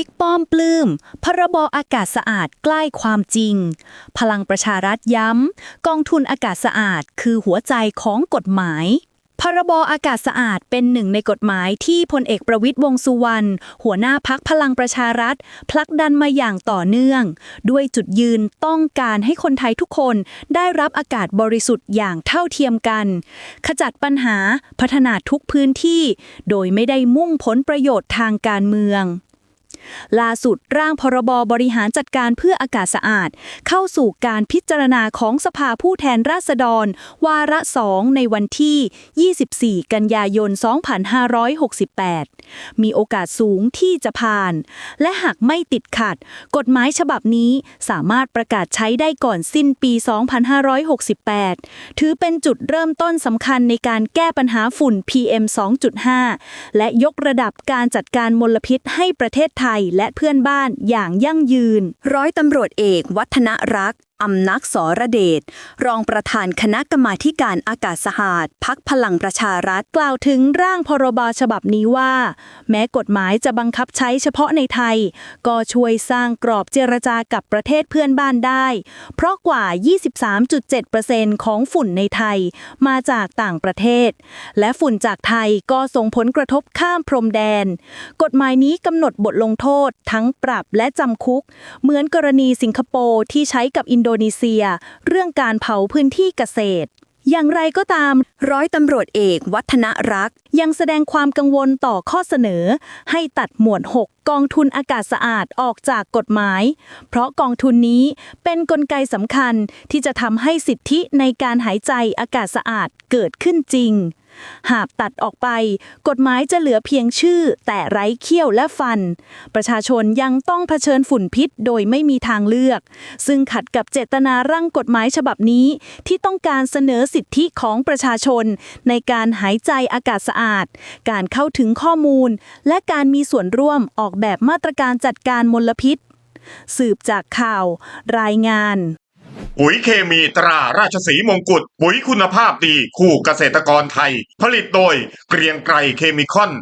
บิ๊กป้อมปลื้ม พรบอากาศสะอาดใกล้ความจริง พลังประชารัฐย้ำ กองทุนอากาศสะอาดคือหัวใจของกฎหมาย พรบอากาศสะอาดเป็นหนึ่งในกฎหมายที่พลเอกประวิตยวงสุวรรณหัวหน้าพักพลังประชารัฐผลักดันมาอย่างต่อเนื่อง ด้วยจุดยืนต้องการให้คนไทยทุกคนได้รับอากาศบริสุทธิ์อย่างเท่าเทียมกัน ขจัดปัญหาพัฒนาทุกพื้นที่ โดยไม่ได้มุ่งผลประโยชน์ทางการเมือง ล่าสุดร่างพรบบริหารจัดการเพื่ออากาศสะอาด เข้าสู่การพิจารณาของสภาผู้แทนราษฎร วาระสองในวันที่ 24 กันยายน 2568 มีโอกาสสูงที่จะผ่าน และหากไม่ติดขัด กฎหมายฉบับนี้สามารถประกาศใช้ได้ก่อนสิ้นปี 2568 ถือเป็นจุดเริ่มต้นสำคัญในการแก้ปัญหาฝุ่น PM 2.5 และยกระดับการจัดการมลพิษให้ประเทศไทยและเพื่อนบ้านอย่างยั่งยืน ร้อยตำรวจเอกวัฒนรักษ์ อำนักสรเดช รองประธานคณะกรรมาการอากาศสะอาดพักพลังประชารัฐกล่าวถึงร่างพรบฉบับนี้ว่า แม้กฎหมายจะบังคับใช้เฉพาะในไทย ก็ช่วยสร้างกรอบเจรจากับประเทศเพื่อนบ้านได้ เพราะกว่า 23.7%ของฝุ่นในไทย มาจากต่างประเทศ และฝุ่นจากไทยก็ส่งผลกระทบข้ามพรมแดน กฎหมายนี้กำหนดบทลงโทษ ทั้งปรับและจำคุก เหมือนกรณีสิงคโปร์ที่ใช้กับอินโดนีเซีย เรื่องการเผาพื้นที่เกษตร อย่างไรก็ตาม ร้อยตำรวจเอกวัฒนรักษ์ ยังแสดงความกังวลต่อข้อเสนอ ให้ตัดหมวด 6กองทุนอากาศสะอาดออกจากกฎหมาย เพราะกองทุนนี้เป็นนกลไกสำคัญที่จะทำให้สิทธิในการหายใจอากาศสะอาดเกิดขึ้นจริง หากตัดออกไป กฎหมายจะเหลือเพียงชื่อ แต่ไร้เขี้ยวและฟัน ประชาชนยังต้องเผชิญฝุ่นพิษโดยไม่มีทางเลือก ซึ่งขัดกับเจตนาร่างกฎหมายฉบับนี้ ที่ต้องการเสนอสิทธิของประชาชน ในการหายใจอากาศสะอาด การเข้าถึงข้อมูล และการมีส่วนร่วมออกแบบมาตรการจัดการมลพิษ สืบจากข่าว รายงาน ปุ๋ยเคมีตราราชสีมงกุฎปุ๋ยคุณภาพดี คู่เกษตรกรไทย ผลิตโดยเกรียงไกรเคมีคอน